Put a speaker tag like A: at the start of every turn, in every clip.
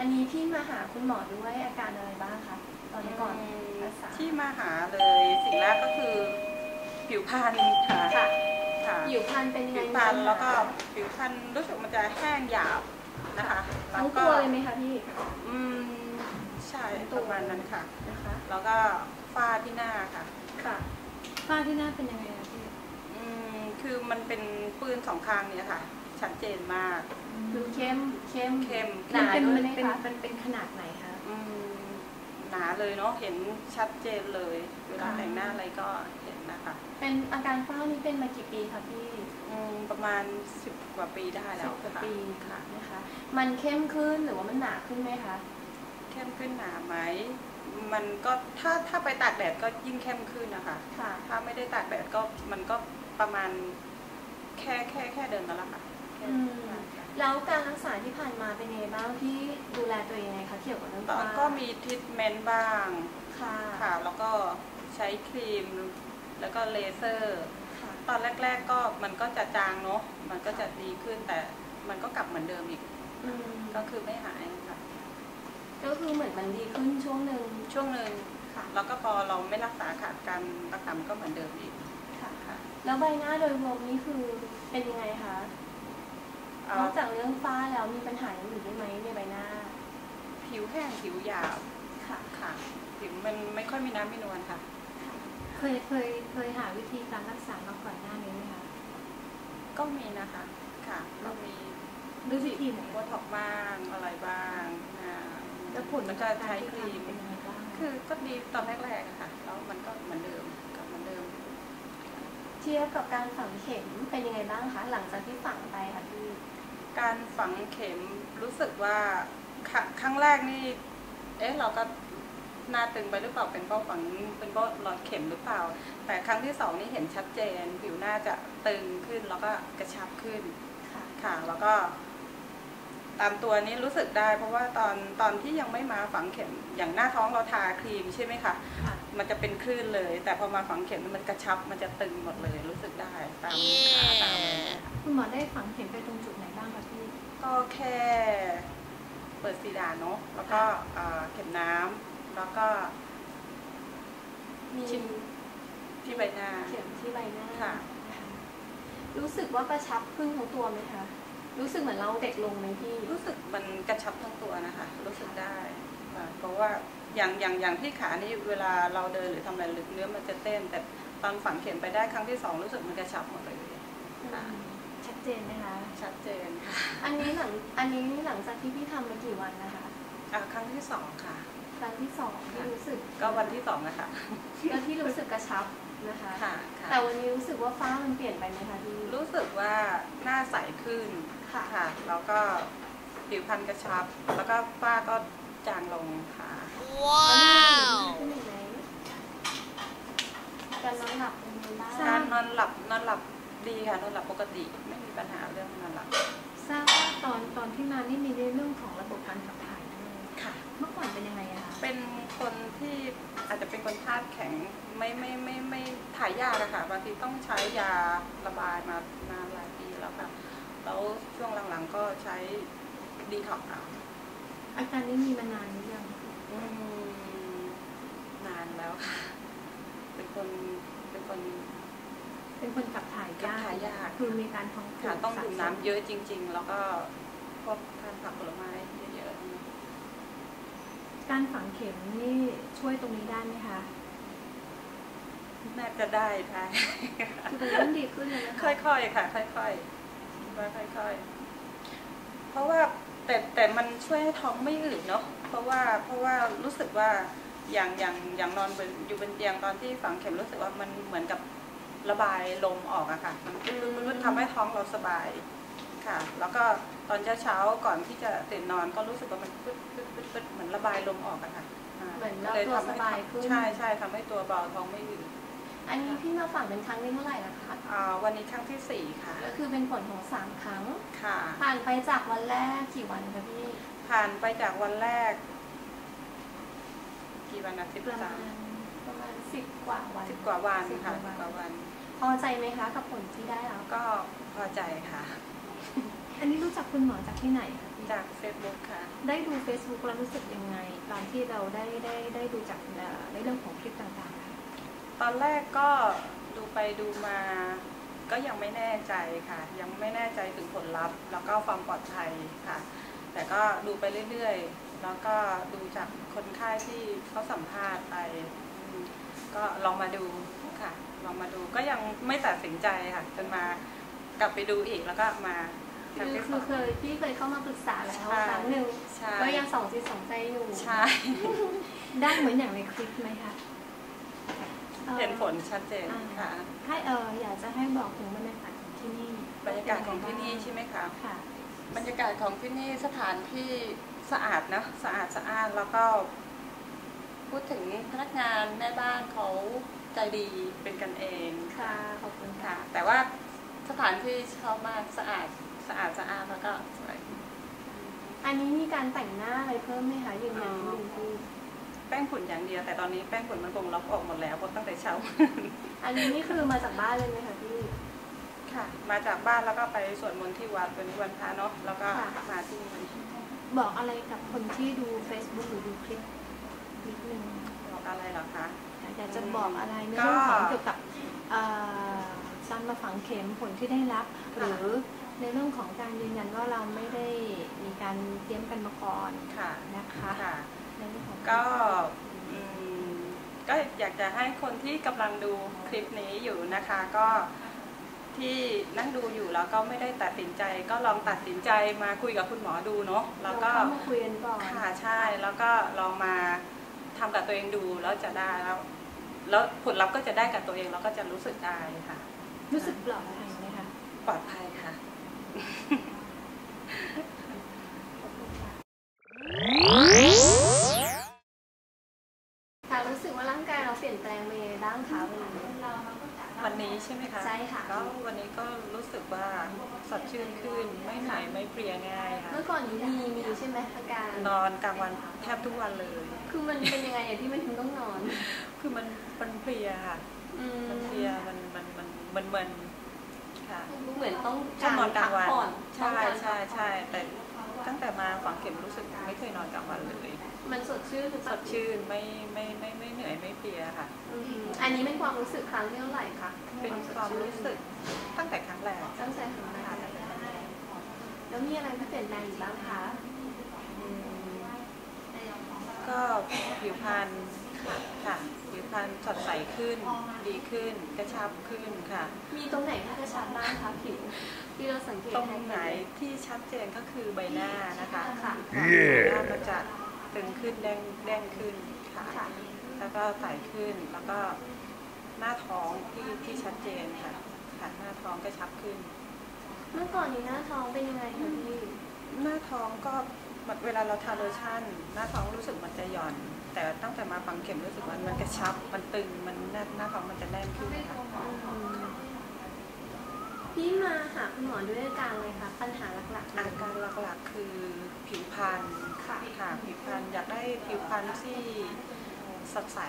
A: อืมอันนี้ที่มาหาคุณหมอด้วยอาการอะไรบ้างคะตอนนี้ก่อน
B: อืม
A: รักษา
B: ที่มาหาเลยสิ่งแรกก็คือ ผิวพรรณค่ะ
A: ค่ะ
B: ค่ะ
A: ผิวพรรณเป็นยังไง
B: ผิวพรรณ
A: มีปัญหา
B: แล้วก็ผิวพรรณรู้สึกมันจะแห้งหยาบนะคะแล้
A: ทั้
B: ว
A: ง
B: ก็
A: ตัวเลยไหมคะพี่
B: อืมใช่
A: ทั้ง
B: ป
A: ตัว
B: ระมาณนั้นค่ะ
A: นะคะ
B: แล้วก็ฝ้าที่หน้าค่ะ
A: ค่ะ
C: ฝ้าที่หน้าเป็นยังไงอะพี่
B: อืมคือมันเป็นปืนสองข้างเนี่ยค่ะ ชัดเจนมาก
A: คือเข้มเข้ม
B: เข้ม
A: หนา
C: เป็น
A: ด้วย
C: มัน
A: ไหม
C: เป็น
A: คะ
C: มันเป็นขนาดไหนคะ
B: อืมหนาเลยเนาะเห็นชัดเจนเลยเวลา
A: ค่ะ
B: แต่งหน้าอะไรก็เห็นนะคะ
A: เป็นอาการฝ้านี้เป็นมากี่ปีคะพี่
B: อืมประมาณสิบกว่าปีได้แล้
A: สิ
B: ว
A: บกว่า
B: ค่ะ
A: ปี
B: ค่ะ
A: นะคะ มันเข้มขึ้นหรือว่ามันหนาขึ้นไหมคะ
B: เข้มขึ้นหนาไหมมันก็ถ้าถ้าไปตากแดดก็ยิ่งเข้มขึ้นนะคะ
A: ค่ะ
B: ถ้าไม่ได้ตากแดดก็มันก็ประมาณแค่แค่แค่เดินนั่นแหละค่ะแค่
A: อืม
B: ค่ะ
A: แล้วการรักษาที่ผ่านมาเป็นยังไงบ้างพี่ดูแลตัวเองยังไงคะเกี่ยวกับเรื่อง
B: ตอน
A: ฝ้า
B: ก็มีทรีทเมนต์บ้าง
A: ค่ะ
B: ค่ะแล้วก็ใช้ครีม แล้วก็เลเซอร์
A: ค่ะ
B: ตอนแรก ๆ ก็มันก็จะจางเนาะมันก็จะดีขึ้นแต่มันก็กลับเหมือนเดิมอีก
A: อืม
B: ก็คือไม่หายค่ะ
A: ก็คือเหมือนมันดีขึ้นช่วงหนึ่ง
B: ช่วงหนึ่ง
A: ค่ะ
B: แล้วก็พอเราไม่รักษาขาดการรักษามันก็เหมือนเดิมอีก
A: ค่ะ
B: ค่ะ
A: แล้วใบหน้าโดยรวมนี่คือเป็นยังไงคะ
B: เอ่
A: น
B: อ
A: อกจากเรื่องฝ้าแล้วมีปัญหาอย่างอื่นด้วยไหมในใบหน้า
B: ผิวแห้งผิวหยาบ
A: ค่ะ
B: ค่ะผิวมันไม่ค่อยมีน้ำมีนวลค่ะ
C: เคยเคยเคยหาวิธีการรักษามาก่อนหน้านี้ไหมคะ
B: ก็มีนะคะค่ะก็มี
C: ด้วยวิธีไหน
B: โบท็อกซ์บ้างอะไรบ้างอ่า
C: แล้วผล
B: แล้วก็ใช้ครีม
C: เป็นยังไงบ้าง
B: คือก็ดีตอนแรกๆอะค่ะแล้วมันก็เหมือนเดิมกลับเหมือนเดิม
A: เทียบกับการฝังเข็มเป็นยังไงบ้างคะหลังจากที่ฝังไปค่ะพี่
B: การฝังเข็มรู้สึกว่าครัครั้งแรกนี่ เอ๊ะเราก็หน้าตึงไปหรือเปล่าเป็นเพราะฝังเป็นเพราะหลอดเข็มหรือเปล่า แต่ครั้งที่สองนี่เห็นชัดเจน ผิวหน้าจะตึงขึ้นแล้วก็กระชับขึ้น
A: ค่ะ
B: ค่ะแล้วก็ ตามตัวนี้รู้สึกได้ เพราะว่าตอนตอนที่ยังไม่มาฝังเข็มอย่างหน้าท้องเราทาครีมใช่ไหมคะ
A: ค่ะ
B: มันจะเป็นคลื่นเลย แต่พอมาฝังเข็มมันกระชับมันจะตึงหมดเลยรู้สึกได้ตามขาตามอะไรอย่างเงี้ย
C: คุณหมอได้ฝังเข็มไปตรงจุดไหนบ้างคะพี่
B: ก็แค่เปิดซีดานเนาะแล้วก็เอ่อเข็มน้ำแล้วก็
A: มี
B: ชิมที่ใบหน้า
A: เข็มที่ใบหน้า
B: ค่ะ
A: รู้สึกว่ากระชับขึ้นทั้งตัวไหมคะ รู้สึกเหมือนเราเด็กลงไหมพี่
B: รู้สึกมันกระชับทั้งตัวนะคะ รู้สึกได้ค่ะเพราะว่า อย่างอย่างอย่างที่ขานี่เวลาเราเดินหรือทำอะไรหรือเนื้อมันจะเต้น แต่ตอนฝังเข็มไปได้ครั้งที่สองรู้สึกมันกระชับหมดเลยค่ะ
A: ชัดเจนไหมคะ
B: ชัดเจนค่ะ
A: อันนี้หลังอันนี้หลังจากที่พี่ทำมากี่วันนะคะ
B: อะครั้งที่สองค่ะ
A: ครั้งที่สองที่รู้สึก
B: ก็วันที่สองนะคะ
A: แล้วที่รู้สึกกระชับนะคะ
B: ค่ะค่ะ
A: แต่วันนี้รู้สึกว่าฟ้ามันเปลี่ยนไปไหมคะพี่
B: รู้สึกว่าหน้าใสขึ้น
A: ค่ะ
B: ค่ะแล้วก็ผิวพรรณกระชับ แล้วก็ฝ้าก็จางลงค่ะ
A: ว้าวขึ้นอีกไหมการนอนหลับเป็นยังไงบ้าง
B: การนอนหลับนอนหลับดีค่ะนอนหลับปกติไม่มีปัญหาเรื่องนอนหลับ
C: ทราบว่าตอนตอนที่มานี่มีในเรื่องของระบบการขับถ่ายด้วย
B: ค่ะ
C: เมื่อก่อนเป็นยังไงอะคะ
B: เป็นคนที่อาจจะเป็นคนธาตุแข็งไม่ไม่ไม่ไม่ถ่ายยากอะค่ะบางทีต้องใช้ยาระบายมานานหลายปีแล้วค่ะแล้วช่วงหลังๆก็ใช้ดีท็อกซ์เอา
C: อาการนี้มีมานานหรือยัง
B: อืม นานแล้วค่ะ เป็นคน เป็นคน
C: เป็นคนขับถ่ายยาก
B: ขับถ่ายยาก
C: คือมีการท้องผูก
B: ค่ะต้องดื่ม
C: สะส
B: น้ำเยอะจริง ๆ แล้วก็พวกทานผักผลไม้เยอะ
C: การฝังเข็มนี่ช่วยตรงนี้ได้ไหมคะ
B: ๆน่าจะได้ค่ะ
C: คือมันเริ่มดีขึ้นแล้วนะคะ
B: ค่อยๆค่ะ ค่อยๆคิดว่าค่อยๆเพราะว่าแต่แต่มันช่วยให้ท้องไม่อืดเนาะ เพราะว่าเพราะว่ารู้สึกว่าอย่างอย่างอย่างนอนบนอยู่บนเตียงตอนที่ฝังเข็มรู้สึกว่ามันเหมือนกับระบายลมออกอะค่ะ มันมันทำให้ท้องเราสบายค่ะ แล้วก็ตอนเช้าๆก่อนที่จะตื่นนอนก็รู้สึกว่ามันปึ๊ดปึ๊ดปึ๊ดปึ๊ดเหมือนระบายลมออกอะค่ะา
A: เหมือนเรา
B: ก็ลย
A: ตัว
B: ทำให้
A: สบายขึ้น
B: ใช่ใช่ทำให้ตัวเบาท้องไม่อืด
A: อันนี้พี่มาฝังเป็นครั้งที่เท่าไหร่นะคะ
B: อ่าวันนี้ครั้งที่สี่ค่ะ
A: ก็คือเป็นผลของสามครั้ง
B: ค่ะ
A: ผ่านไปจากวันแรกกี่วันคะพี่
B: ผ่านไปจากวันแรก กี่วันนะสิบ
A: ประ
B: สา
A: มาณ
B: ม
A: ประมาณสิบกว่าวัน
B: สิบกว่าวัน
A: สิบ
B: ค่ะ
A: กว่า
B: สิบกว่าวัน
A: พอใจไหมคะกับผลที่ได้รับ
B: ก็พอใจค่ะ
C: อันนี้รู้จักคุณหมอจากที่ไหนคะ
B: จากเฟซบุ๊กค่ะ
C: ได้ดู Facebook แล้วรู้สึกยังไง ตอนที่เราได้ได้ได้ดูจากเอ่อในเรื่องของคลิปต่างๆค่ะ
B: ตอนแรกก็ดูไปดูมา ก็ยังไม่แน่ใจค่ะ ยังไม่แน่ใจถึงผลลัพธ์ แล้วก็ความปลอดภัยค่ะ แต่ก็ดูไปเรื่อยๆ แล้วก็ดูจากคนไข้ที่เขาสัมภาษณ์ไปอืมก็ลองมาดูค่ะ ลองมาดูก็ยังไม่ตัดสินใจค่ะ จนมากลับไปดูอีกแล้วก็มา
A: คือ
B: ทำที่
A: คือเคยพี่เคยเข้ามาปรึกษาแล้ว
B: ใช่
A: ครั้งหนึ่ง
B: ใช่
A: ก็ยังสองจิตสองใจอยู่
B: ใช่
C: ได้เหมือนอย่างในคลิปไหมคะ
A: อ่อ
B: เห็นผลชัดเจนค่ะ
C: ให้เอออยากจะให้บอกถึงบรรยากาศของที่นี่
B: บรรยากาศของที่นี่ใช่ไหมคะ
C: ค่ะ
B: บรรยากาศของที่นี่สถานที่สะอาดนะสะอาดสะอาดแล้วก็ พูดถึงพนักงานแม่บ้านเขาใจดีเป็นกันเอง
A: ค่ะขอบคุณค่ะ
B: ค่ะแต่ว่าสถานที่ชอบมากสะอาดสะอาดสะอาดแล้วก็สวย
A: อันนี้มีการแต่งหน้าอะไรเพิ่มไหมคะยืนยันนิดนึงพี่
B: แป้งฝุ่นอย่างเดียวแต่ตอนนี้แป้งฝุ่นมันคงล็อกออกหมดแล้วเพราะตั้งแต่เช้า
A: อันนี้นี่คือมาจากบ้านเลยไหมคะพี่
B: ค่ะ มาจากบ้านแล้วก็ไปสวดมนต์ที่วัดวันนี้วันพระเนาะแล้วก็
A: ค่ะ
B: มาที่นี่
C: บอกอะไรกับคนที่ดู Facebook หรือดูคลิปนิดนึง
B: บอกอะไรเหรอคะ
C: อยากจะบอกอะไรใน
B: ก็
C: เรื่องของเกี่ยวกับเอ่อการมาฝังเข็มผลที่ได้รับ หรือในเรื่องของการยืนยันว่าเราไม่ได้มีการเตรียมกันมาก่อน
B: ค่ะ
C: นะคะ
B: ค่ะ
C: ในเรื่องของ
B: ก็อืมก็อยากจะให้คนที่กำลังดูคลิปนี้อยู่นะคะ ก็ ที่นั่งดูอยู่แล้วก็ไม่ได้ตัดสินใจ ก็ลองตัดสินใจมาคุยกับคุณหมอดูเนาะแล้วก็
A: เราเข้ามาคุยกันก่อน
B: ค่ะใช่แล้วก็ลองมาทำกับตัวเองดูแล้วจะได้แล้วแล้วผลลัพธ์ก็จะได้กับตัวเองแล้วก็จะรู้สึกได้ค่ะ
C: รู้สึกปลอดภัยไหมคะ
B: ปลอดภัยค่ะ
A: ค่ะ
B: ช่ไหมคะ
A: ใช่ค่ะ
B: ก็วันนี้ก็รู้สึกว่าสดชื่นขึ้นไม่เหนื่อยไม่เพลียง่ายค่ะ
A: เมื่อก่อนนี้มีมีใช่ไหมอาการ
B: นอนกลางวันแทบทุกวันเลย
A: คือมันเป็นยังไงอะที่มันถึงต้องนอน
B: คือมันมันเพลียค่ะ
A: อืม
B: มันเพลียมันมันมันมันมันค่ะ
A: เหมือนต้อง
B: ชอบนอนกลางวัน
A: พัผ่อน
B: ใช่ใช่ใช่แต่ตั้งแต่มาฝังเข็มรู้สึกไม่เคยนอนกลางวันเลย
A: มันสดชื่นหรือ
B: สดชื่นไม่ไม่ไม่ไม่เหนื่อยไม่เพลียค่ะ
A: อืมอันนี้เป็นความรู้สึกครั้งที่เท่าไหร่คะ
B: เป็นความรู้สึกตั้งแต่ครั้งแรก
A: ตั้งใจทำนะคะแล้วมีอะไรที่เปลี่ยนแปลงอีกบ้างคะ
B: อืมก็ผิวพรรณค่ะค่ะผิวพรรณสดใสขึ้น ดีขึ้นกระชับขึ้นค่ะ
A: มีตรงไหนที่กระชับบ้างคะผิวที่เราสังเกต
B: ตรงไหนที่ชัดเจนก็คือใบหน้านะคะ
A: ค่ะ
B: ใบหน้าก็จะ ตึงขึ้นแดงแดงขึ้นค่ะ
A: ค่ะ
B: แล้วก็ใสขึ้น แล้วก็หน้าท้องที่ที่ชัดเจนค่ะค่ะหน้าท้องก็ชับขึ้น
A: เมื่อก่อนนี้หน้าท้องเป็นยังไงคะพี่
B: หน้าท้องก็เวลาเราทาโลชั่น หน้าท้องรู้สึกมันจะหย่อน แต่ตั้งแต่มาฝังเข็มรู้สึกว่ามันกระชับ มันตึง มันหน้าหน้าท้องมันจะแน่นขึ้นค่ะ
A: พี่มาหาคุณหมอด้วยอาการอะไรคะปัญหาหลักๆ
B: อาการหลักๆ คือผิวพรรณ
A: ค่ะ
B: ค่ะผิวพรรณอยากได้ผิวพรรณที่สดใส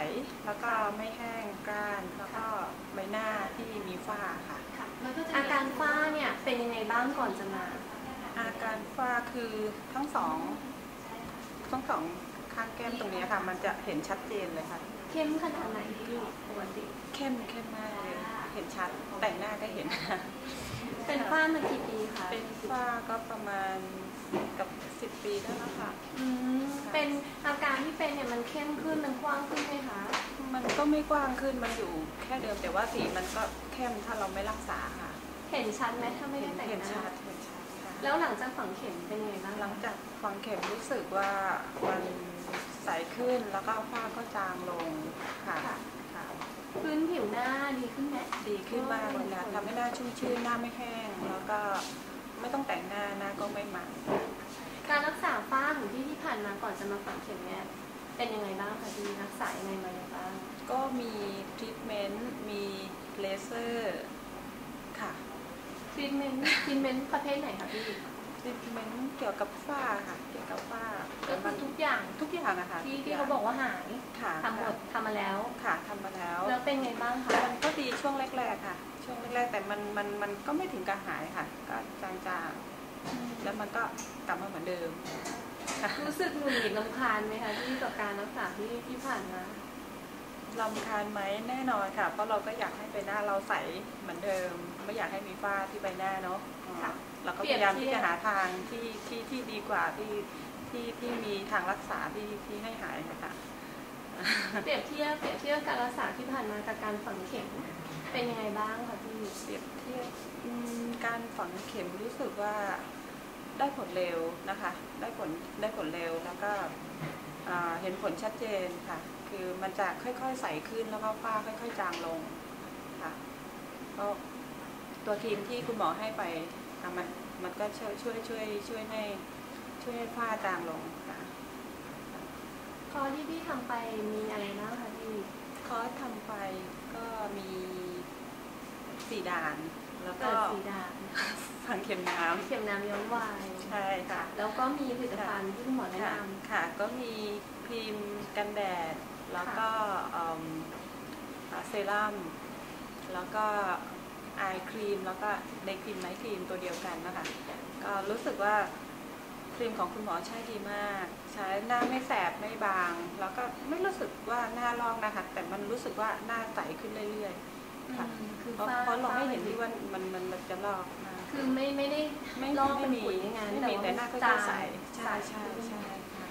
B: แล้วก็ไม่แห้งกร้านแล้วก็ใบหน้าที่มีฝ้าค่ะ
A: ค่ะ อาการฝ้าเนี่ยเป็นยังไงบ้างก่อนจะมา
B: อาการฝ้าคือทั้งสองทั้งสองข้างแก้มตรงนี้ค่ะ มันจะเห็นชัดเจนเลยค่ะ
A: เข้มขนาดไหนพี่ปกติ
B: เข้มเข้มมากเลยเห็นชัดแต่งหน้าก็เห็น
A: เป็นฝ้ามากี่ปีคะ
B: เป็นฝ้าก็ประมาณ กับสิบปีได้แล้วค่ะ
A: อืมเป็นอาการที่เป็นเนี่ยมันเข้มขึ้นมันกว้างขึ้นไหมคะ
B: มันก็ไม่กว้างขึ้นมันอยู่แค่เดิมแต่ว่าสีมันก็เข้มถ้าเราไม่รักษาค่ะ
A: เห็นชัดไหมถ้าไม่
B: เห็
A: ได้
B: น
A: แต่ง
B: เห็น
A: หน้า
B: ชัดเห็นชัดค่ะ
A: แล้วหลังจากฝังเข็มเป็นยังไงบ้าง
B: หลังจากฝังเข็มรู้สึกว่ามันใสขึ้นแล้วก็ฝ้าก็จางลงค่ะค่ะ
A: พื้นผิวหน้าดีขึ้นไหม
B: ดีขึ้นมากเลยนะทำให้หน้าชุ่มชื่นหน้าไม่แห้งแล้วก็ ไม่ต้องแต่งหน้าหน้าก็ไม่มัน
A: การรักษาฝ้าของพี่ที่ผ่านมาก่อนจะมาฝังเข็มเนี่ยเป็นยังไงบ้างคะพี่รักษายังไงมายังไงบ้าง
B: ก็มีทรีทเมนต์มีเลเซอร์ค่ะ
A: ทรีทเมนต์ทรีทเมนต์ประเภทไหนคะพี่
B: ทรีทเมนต์เกี่ยวกับฝ้าค่ะ เกี่ยวกับฝ้า
A: ก็คือทุกทุกอย่าง
B: ทุกอย่างนะคะ
A: ที่
B: ทุ
A: ที่
B: ย่ง
A: เขาบอกว่าหาย
B: ค่ะ
A: ทำหมดทำมาแล้ว
B: ค่ะทำมาแล้ว
A: แล้วเป็นไงบ้างคะ
B: มันก็ดีช่วงแรกๆค่ะ ช่วงแรกๆแต่มันมันมันก็ไม่ถึงกับหายค่ะ ก็จางๆ แล้วมันก็กลับมาเหมือนเดิมค่ะ
A: รู้สึกหงุดหงิดลำคาญไหมคะที่กับการรักษาที่ที่ผ่านมา
B: ลำคาญไหมแน่นอนค่ะ เพราะเราก็อยากให้ใบหน้าเราใสเหมือนเดิม ไม่อยากให้มีฝ้าที่ใบหน้าเนาะอ่า
A: ค่ะ
B: เราก็
A: เป
B: พ
A: รียบ
B: ยายาม
A: เที
B: ที่
A: ยบ
B: จะหาทางที่ที่ที่ดีกว่าที่ที่ที่มีทางรักษาที่ที่ให้หายนะคะ
A: เปรียบเทียบเปรียบเทียบการรักษาที่ผ่านมากับการฝังเข็ม เป็นยังไงบ้างคะพี่
B: เปรียบเทียบอืมการฝังเข็มรู้สึกว่าได้ผลเร็วนะคะ ได้ผลได้ผลเร็วแล้วก็อ่าเห็นผลชัดเจนค่ะ คือมันจะค่อยๆใสขึ้นแล้วก็ฝ้าค่อยๆจางลงค่ะก็ตัวครีมที่คุณหมอให้ไปอะมันมันก็ช่วยช่วยช่วยช่วยให้ช่วยให้ฝ้าจางลงค่ะ
A: คอร์สที่พี่ทำไปมีอะไรบ้างคะพี่
B: คอร์สทำไปก็มี สี่ด่าน แล้วก็
A: เปิดสีดา
B: ฝังเข็มน้ำ
A: เข็มน้ำย้อนวัย
B: ใช่ค่ะ
A: แล้วก็มีผลิตภัณฑ์ที่คุณหมอแนะ
B: ค่ะ
A: น
B: ค่ะ ก็มีครีมกันแดด แล้วก็เอิ่มอ่าเซรั่ม แล้วก็ไอครีม แล้วก็ในครีมไนท์ครีมตัวเดียวกันนะคะ ก็รู้สึกว่าครีมของคุณหมอใช้ดีมาก ใช้หน้าไม่แสบไม่บาง แล้วก็ไม่รู้สึกว่าหน้าลอกนะคะ แต่มันรู้สึกว่าหน้าใสขึ้นเรื่อยำๆ ค่ะ
A: อืมคือ
B: เพราะ
A: ฝ้า
B: เพราะเราไม่เห็น
A: ฝ้
B: ที่ว่ามันมันมันจะลอกนะ
A: คือไม่ไม่ได้
B: ไม่
A: ลอก
B: ไม่
A: เป็น
B: มี
A: ขุยอย่างนั้น
B: ไม่มี
A: ว่า
B: แต่หน้าก็
A: จา
B: จะ
A: ง
B: ใสใช่ใช่
A: ขึ้น
B: ใช่ค่ะ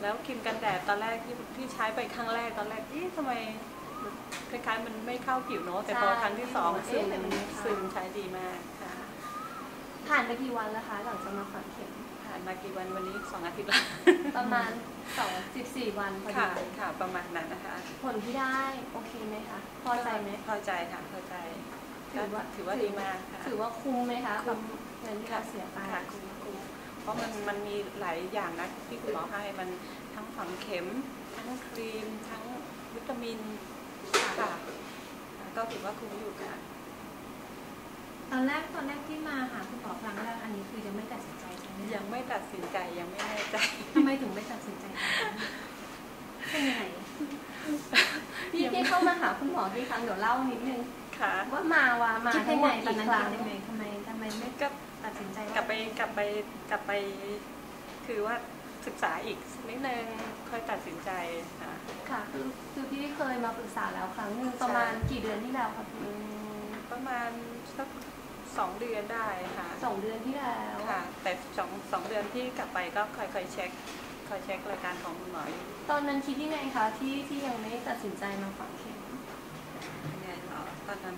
B: แล้วครีมกันแดดตอนแรกที่ที่ใช้ไปครั้งแรกตอนแรกเอ๊ะทำไมคล้ายๆมันไม่เข้าผิวเนาะแต่พอครั้งที่สองซึมซึมใช้ดีมากค่ะ
A: ผ่านไปกี่วันแล้วคะ หลังจากมาฝังเข็ม
B: ผ่าน มากี่วันวันนี้สองอาทิตย์แล้ว
A: ประมาณสองสิบสี่วันพอดี
B: ค่ะค่ะประมาณนั้นนะคะ
A: ผลที่ได้โอเคไหมคะพอใจไหม
B: พอใจค่ะพอใจ
A: ถือว่า
B: ถือว่าดีมากค่ะ
A: ถือว่าคุ้มไหมคะ
B: คุ้
A: กับ
B: ม
A: เงินที่เราเสียไป
B: ค่ะคุ้มคุ้มเพราะมันมันมีหลายอย่างนะที่คุณหมอให้มันทั้งฝังเข็ม ทั้งครีม ทั้งวิตามินค่ะก็ถือว่าคุ้มอยู่ค่ะ
C: ตอนแรกตอนแรกที่มาหาคุณหมอครั้งแรกอันนี้คือยังไม่ตัดสินใจใช่ไหม
B: ยังไม่ตัดสินใจยังไม่แน่ใจ
C: ทำไมถึงไม่ตัดสินใจตอนนั้นเป็นยังไง
A: พี่ที่เข้ามาหาคุณหมอกี่ครั้งเดี๋ยวเล่านิดนึง
B: ค่ะ
A: ว่ามาว่ามา
C: คิด
A: ทั้
C: ยังง
A: หม
C: ไง
A: ด
C: ตอน
A: กี่
C: นั้น
A: ครั้ง
C: คิดยังไงทำไมทำไมไม่
B: ก็
C: ตัดสินใจว่าก
B: ลับไปกลับไปกลับไป คือว่าศึกษาอีกสักนิดนึงค่อยตัดสินใจค่ะ
A: ค่ะคือคือพี่เคยมาปรึกษาแล้วครั้งหนึ่งประมาณกี่เดือนที่แล้วคะ
B: อื
A: พี่
B: มประมาณสัก สองเดือนได้ค่ะ
A: สองเดือนที่แล้ว
B: ค่ะ แต่สองสองเดือนที่กลับไปก็คอยคอยเช็คคอยเช็ครายการของคุณหมออยู่
A: ตอนนั้นคิดยังไงคะที่ที่ยังไม่ตัดสินใจมาฝังเข็ม
B: ยังไงเหรอตอนนั้น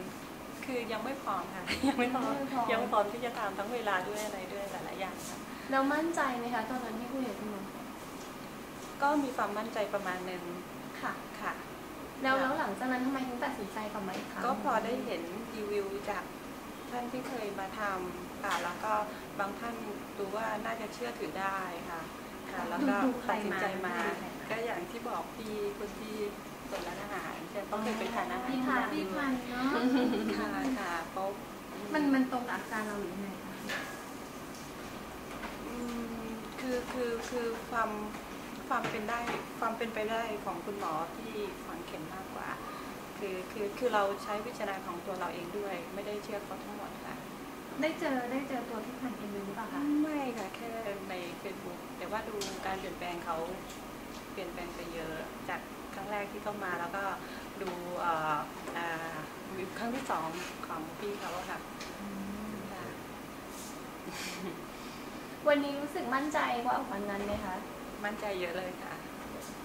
B: คือยังไม่พร้อมค่ะยังไม่พร้อม
A: ยังไม่พร้อม
B: ยังไม่พร้อมที่จะตามทั้งเวลาด้วยอะไรด้วยหลายๆอย่างค่ะ
A: แล้วมั่นใจไหมคะตอนนั้นที่คุยกับคุณหมอ
B: ก็มีความมั่นใจประมาณหนึ่ง
A: ค่ะ
B: ค่ะ
A: แล้วแล้วหลังจากนั้นทำไมถึงตัดสินใจกลับมาอีกครั้ง
B: ก็พอได้เห็นรีวิวจาก ท่านที่เคยมาทำค่ะแล้วก็บางท่านดูว่าน่าจะเชื่อถือได้ค่ะค่ะแล้วก็
C: ดูใคร
B: ตัดสินใจมา
C: มาดูใครมา
B: ก็อย่างที่บอกพี่คนที่เปิดร้านอาหารจะต้องเคยไปทานอาหาร
A: พี่
B: ที่
A: พา
B: นั่น
C: พี่พันธุ์เนาะ
B: ค่ะค่ะเพราะ
C: มันมันตรงกับอาการเราหรือยังไงคะ
B: อืมคือคือคือความความเป็นได้ความเป็นไปได้ของคุณหมอที่ฝังเข็มมากกว่า คือคือคือเราใช้วิจารณญาณของตัวเราเองด้วย ไม่ได้เชื่อเขาทั้งหมดค่ะ
C: ได้เจอได้เจอตัวพี่พันธุ์เองหรือเปล่าคะ
B: ไม่ค่ะแค่ใน Facebook แต่ว่าดูการเปลี่ยนแปลงเขาเปลี่ยนแปลงไปเยอะจากครั้งแรกที่เข้ามาแล้วก็ดูเอ่ออ่าวิวครั้งที่สองของพี่เขาอะค่ะค่ะ
A: วันนี้รู้สึกมั่นใจกว่าวันนั้นไหมคะ
B: มั่นใจเยอะเลยค่ะ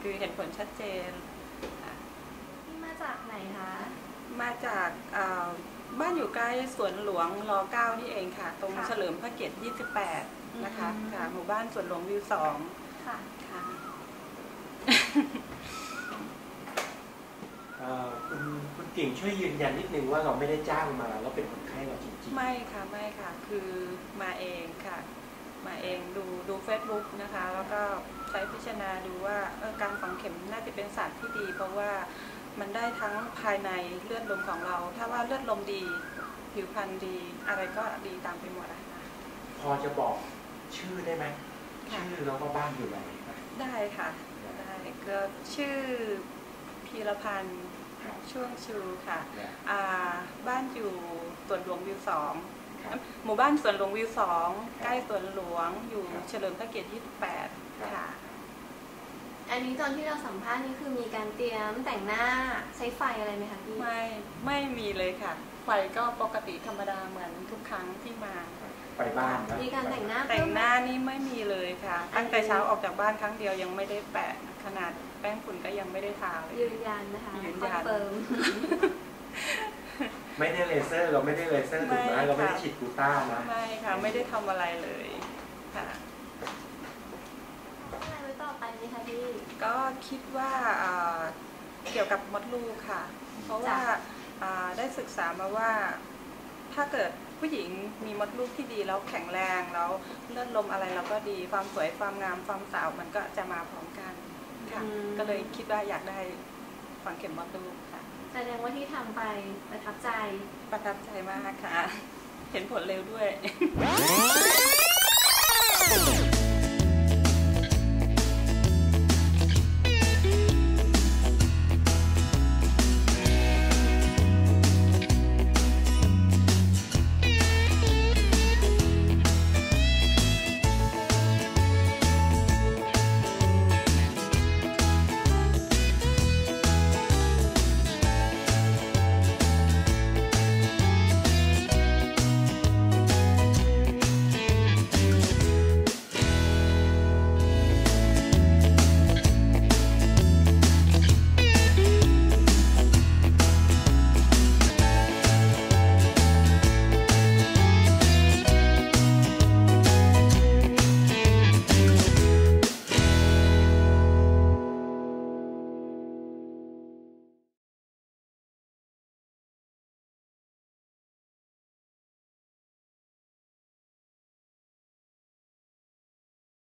B: คือเห็นผลชัดเจนค่ะ
A: พี่มา จากไหนคะ
B: มาจากเอ่อบ้านอยู่ใกล้สวนหลวงรเก้านี่เองค่ะ ตรง
A: ค่ะ
B: เฉลิมพระเกียรติ 28 นะคะ
A: อืม
B: ค่ะหมู่บ้านสวนหลวงวิวสอง
A: ค่ะ
B: ค่ะ
D: เอ่อคุณคุณกิ่งช่วยยืนยันนิดนึงว่าเราไม่ได้จ้างมาแล้วเป็นคนไข้เราจริง
B: ไม่ค่ะไม่ค่ะ คือมาเองค่ะ มาเองดูดู Facebook นะคะ แล้วก็ใช้พิจารณาดูว่าเออการฝังเข็มน่าจะเป็นศาสตร์ที่ดี เพราะว่า มันได้ทั้งภายในเลือดลมของเรา ถ้าว่าเลือดลมดี ผิวพรรณดี อะไรก็ดีตามไปหมดอะค่ะ
D: ๆพอจะบอกชื่อได้ไหม
B: ค่ะ
D: ชื่อแล้วก็บ้านอยู่ไหนครับ
B: ได้ค่ะได้ก็ชื่อพีรพันธ์ช่วงชูค่ะอ่าบ้านอยู่สวนหลวงวิวสอง
D: ครับ
B: หมู่บ้านสวนหลวงวิวสองใกล้สวนหลวงอยู่
D: ครับ
B: เฉลิมพระเกียรติ 28 ค่ะ
A: อันนี้ตอนที่เราสัมภาษณ์นี่คือมีการเตรียมแต่งหน้าใช้ไฟอะไรไหมคะพี่
B: ไม่ไม่มีเลยค่ะ ไฟก็ปกติธรรมดาเหมือนทุกครั้งที่มา
D: ไปบ้านนะ
A: มีการแต่งหน้า
B: แต่
A: เพิ่
B: ง
A: ม
B: หน้านี่ไม่มีเลยค่ะ ตั้งแต่เช้าออกจากบ้านครั้งเดียวยังไม่ได้แปะขนาดแป้งฝุ่นก็ยังไม่ได้ทาเลย
A: ยืนยันนะคะ
B: ยืน
A: คอ
B: ยั
A: น
B: น
A: เฟิร์ม
D: ไม่ได้เลเซอร์เราไม่ได้เลเซอร์ถูกไหม
B: ไม่
D: เราไม่ได้
B: ค่ะ
D: ฉีดกลูต้านะ
B: ไม่ค่ะไม่ได้ทำอะไรเลยค่ะ
A: อะไรไว้ต่อ ไปไหมคะพี่
B: ก็คิดว่าอ่าเกี่ยวกับมดลูกค่ะ เพราะว่า
A: จ้ะ
B: อ่าได้ศึกษามาว่าถ้าเกิดผู้หญิงมีมดลูกที่ดีแล้วแข็งแรงแล้วเลือดลมอะไรเราก็ดีความสวยความงามความสาวมันก็จะมาพร้อมกันค่ะก็เลยคิดว่าอยากได้ฝังเข็มมดลูกค่ะ
A: แสดงว่าที่ทำไปประทับใจ
B: ประทับใจมากค่ะ เห็นผลเร็วด้วย
E: Thank